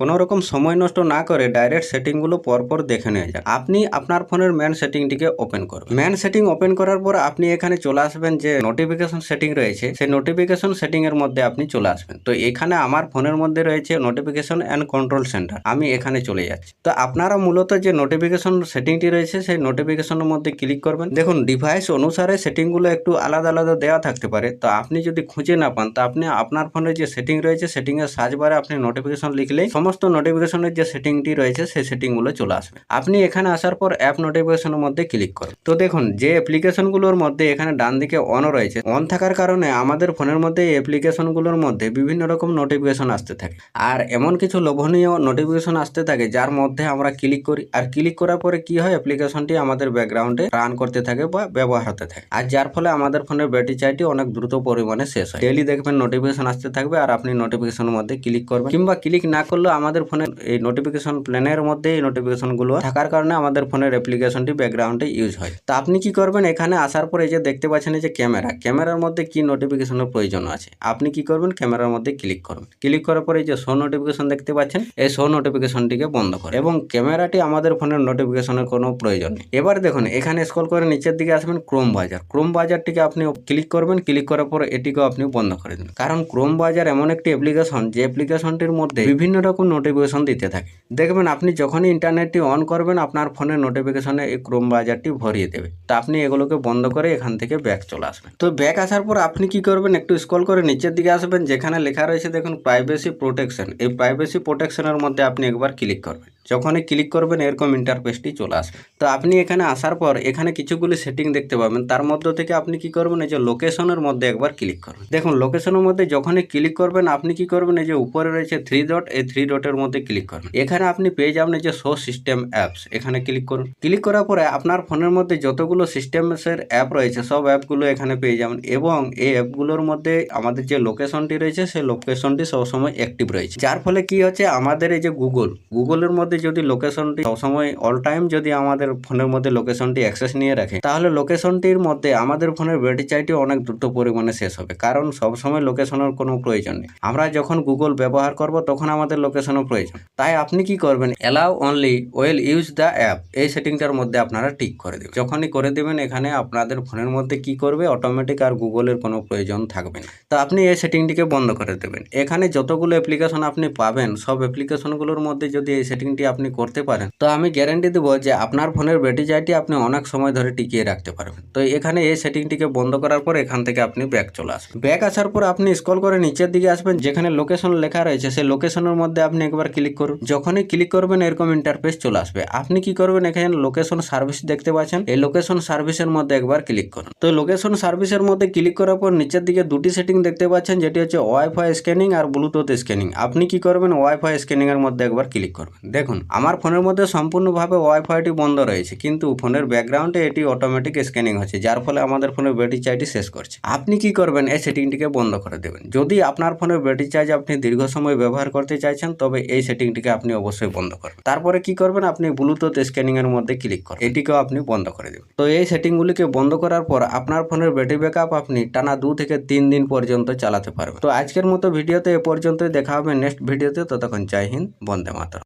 কোনো রকম সময় নষ্ট না করে ডাইরেক্ট সেটিংগুলো পরপর দেখে নেওয়া যাক আপনি আপনার ফোনের ম্যান সেটিংটিকে ওপেন করবেন। ম্যান সেটিং ওপেন করার পর আপনি এখানে চলে আসবেন যে নোটিফিকেশন সেটিং রয়েছে, সেই নোটিফিকেশন সেটিং এর মধ্যে আপনি চলে আসবেন। তো এখানে আমার ফোনের মধ্যে রয়েছে নোটিফিকেশন অ্যান্ড কন্ট্রোল সেন্টার আমি এখানে চলে যাচ্ছি। তো আপনারা মূলত যে নোটিফিকেশন সেটিংটি রয়েছে, সেই নোটিফিকেশনের মধ্যে ক্লিক করবেন। দেখুন ডিভাইস অনুসারে সেটিংগুলো একটু আলাদা আলাদা দেওয়া থাকতে পারে। তো আপনি যদি খুঁজে না পান, তো আপনি আপনার ফোনে যে সেটিং রয়েছে সেটিং এর সার্চ বারে আপনি নোটিফিকেশন লিখলেই সমস্ত নোটিফিকেশনের যে সেটিংটি রয়েছে, সেই সেটিংগুলো চলে আসবে। আপনি এখানে আসার পর অ্যাপ নোটিফিকেশনের মধ্যে ক্লিক করুন। তো দেখুন, যে অ্যাপ্লিকেশনগুলোর মধ্যে এখানে ডান দিকে অন রয়েছে অন থাকার কারণে আমাদের ফোনের মধ্যে এই অ্যাপ্লিকেশনগুলোর মধ্যে বিভিন্ন রকম নোটিফিকেশন আসতে থাকে। আর এমন কিছু লোভনীয় নোটিফিকেশন আসতে থাকে, যার মধ্যে আমরা ক্লিক করি। আর ক্লিক করার পরে কি হয়? অ্যাপ্লিকেশনটি আমাদের ব্যাকগ্রাউন্ডে রান করতে থাকে বা ব্যবহার হতে থাকে। আর যার ফলে আমাদের ফোনের ব্যাটারি চার্জটি অনেক দ্রুত পরিমাণে শেষ হয়। ডেলি দেখবেন নোটিফিকেশন আসতে থাকবে, আর আপনি নোটিফিকেশনের মধ্যে ক্লিক করবেন। কিংবা ক্লিক না করলেও আমাদের ফোনের এই নোটিফিকেশন প্ল্যানের মধ্যে এই নোটিফিকেশনগুলো থাকার কারণে আমাদের ফোনের অ্যাপ্লিকেশনটি ব্যাকগ্রাউন্ডে ইউজ হয়। তো আপনি কি করবেন? এখানে আসার পরে যে দেখতে পাচ্ছেন যে ক্যামেরা ক্যামেরার মধ্যে কি নোটিফিকেশনের প্রয়োজন আছে? আপনি কি করবেন? ক্যামেরার মধ্যে ক্লিক করবেন ক্লিক করার পরে যে শো নোটিফিকেশন দেখতে পাচ্ছেন, এই শো নোটিফিকেশনটিকে বন্ধ করে এবং ক্যামেরাটি আমাদের ফোনের নোটিফিকেশনের কোনো প্রয়োজন নেই। এবার দেখুন, এখানে স্কল করে নিচের দিকে আসবেন ক্রোম বাজার ক্রোম বাজারটিকে আপনি ক্লিক করবেন। ক্লিক করার পর এটিকেও আপনি বন্ধ করে দিন। কারণ ক্রোম বাজার এমন একটি অ্যাপ্লিকেশন যে অ্যাপ্লিকেশনটির মধ্যে বিভিন্ন রকম নোটিফিকেশন দিতে থাকে। দেখবেন আপনি যখনই ইন্টারনেটটি অন করবেন, আপনার ফোনে নোটিফিকেশনে এই ক্রোম বাজারটি ভরিয়ে দেবে। তো আপনি এগুলোকে বন্ধ করে এখান থেকে ব্যাক চলে আসবেন। তো ব্যাক আসার পর আপনি কি করবেন? একটু স্ক্রল করে নিচের দিকে আসবেন। যেখানে লেখা রয়েছে, দেখুন প্রাইভেসি প্রোটেকশন এই প্রাইভেসি প্রোটেকশনের মধ্যে আপনি একবার ক্লিক করবেন। যখনই ক্লিক করবেন, এরকম ইন্টারফেসটি চলে আসবে। তো আপনি এখানে আসার পর, এখানে কিছুগুলি সেটিং দেখতে পাবেন। তার মধ্য থেকে আপনি কি করবেন, এই যে লোকেশনের মধ্যে একবার ক্লিক করবেন। দেখুন লোকেশনের মধ্যে যখনই ক্লিক করবেন, আপনি কি করবেন, এই যে উপরে রয়েছে থ্রি ডট এই থ্রি ডটের মধ্যে ক্লিক করবেন। এখানে আপনি পেয়ে যাবেন, এই যে শো সিস্টেম অ্যাপস এখানে ক্লিক করুন। ক্লিক করার পরে আপনার ফোনের মধ্যে যতগুলো সিস্টেমসের অ্যাপ রয়েছে, সব অ্যাপগুলো এখানে পেয়ে যাবেন। এবং এই অ্যাপগুলোর মধ্যে আমাদের যে লোকেশনটি রয়েছে, সেই লোকেশনটি সবসময় অ্যাক্টিভ রয়েছে। যার ফলে কি হচ্ছে, আমাদের এই যে গুগল গুগলের মধ্যে যদি লোকেশনটি সবসময় অল টাইম যদি আমাদের ফোনের মধ্যে লোকেশনটি অ্যাক্সেস নিয়ে রাখে, তাহলে লোকেশনটির মধ্যে আমাদের ফোনের ব্যাটারি চার্জটি অনেক দ্রুত পরিমাণে শেষ হবে। কারণ সবসময় লোকেশনের কোনো প্রয়োজন নেই। আমরা যখন গুগল ব্যবহার করব, তখন আমাদের লোকেশনের প্রয়োজন। তাই আপনি কি করবেন? Allow only while use the app এই সেটিংটার মধ্যে আপনারা ঠিক করে দেবেন। যখনই করে দেবেন, এখানে আপনাদের ফোনের মধ্যে কি করবে? অটোমেটিক আর গুগলের কোনো প্রয়োজন থাকবে না। তো আপনি এই সেটিংটিকে বন্ধ করে দেবেন। এখানে যতগুলো অ্যাপ্লিকেশন আপনি পাবেন, সব অ্যাপ্লিকেশনগুলোর মধ্যে যদি এই সেটিংটি আপনি করতে পারেন। তো আমি গ্যারান্টি দেবো যে আপনার ফোনের ব্যাটারি চার্জটি আপনি অনেক সময় ধরে টিকিয়ে রাখতে পারবেন। তো এখানে এই সেটিংটিকে বন্ধ করার পর এখান থেকে আপনি ব্যাক চলে আসবেন। ব্যাক আসার পর আপনি স্ক্রল করে নিচের দিকে আসবেন, যেখানে লোকেশন লেখা রয়েছে, সেই লোকেশনের মধ্যে আপনি একবার ক্লিক করুন। যখনই ক্লিক করবেন, এরকম ইন্টারফেস চলে আসবে। আপনি কি করবেন, এখানে লোকেশন সার্ভিস দেখতে পাচ্ছেন। এই লোকেশন সার্ভিসের মধ্যে একবার ক্লিক করুন। তো লোকেশন সার্ভিসের মধ্যে ক্লিক করার পর নিচের দিকে দুটি সেটিং দেখতে পাচ্ছেন, যেটি হচ্ছে ওয়াইফাই স্ক্যানিং আর ব্লুটুথ স্ক্যানিং আপনি কি করবেন ওয়াইফাই স্ক্যানিং এর মধ্যে একবার ক্লিক করবেন। দেখুন আমার ফোনের মধ্যে সম্পূর্ণভাবে ওয়াইফাইটি বন্ধ রয়েছে, কিন্তু ফোনের ব্যাকগ্রাউন্ডে এটি অটোমেটিক স্ক্যানিং হচ্ছে, যার ফলে আমাদের ফোনের ব্যাটারি চার্জটি শেষ করছে। আপনি কি করবেন? এই সেটিংটিকে বন্ধ করে দেবেন। যদি আপনার ফোনের ব্যাটারি চার্জ আপনি দীর্ঘ সময় ব্যবহার করতে চাইছেন, তবে এই সেটিংটিকে আপনি অবশ্যই বন্ধ করবেন। তারপরে কি করবেন? আপনি ব্লুটুথ স্ক্যানিং এর মধ্যে ক্লিক করুন এটিকেও আপনি বন্ধ করে দেবেন। তো এই সেটিংগুলিকে বন্ধ করার পর আপনার ফোনের ব্যাটারি ব্যাকআপ আপনি টানা দু থেকে তিন দিন পর্যন্ত চালাতে পারবেন। তো আজকের মতো ভিডিওতে এ পর্যন্তই। দেখা হবে নেক্সট ভিডিওতে। ততক্ষণ জয় হিন্দ, বন্দে মাতরম।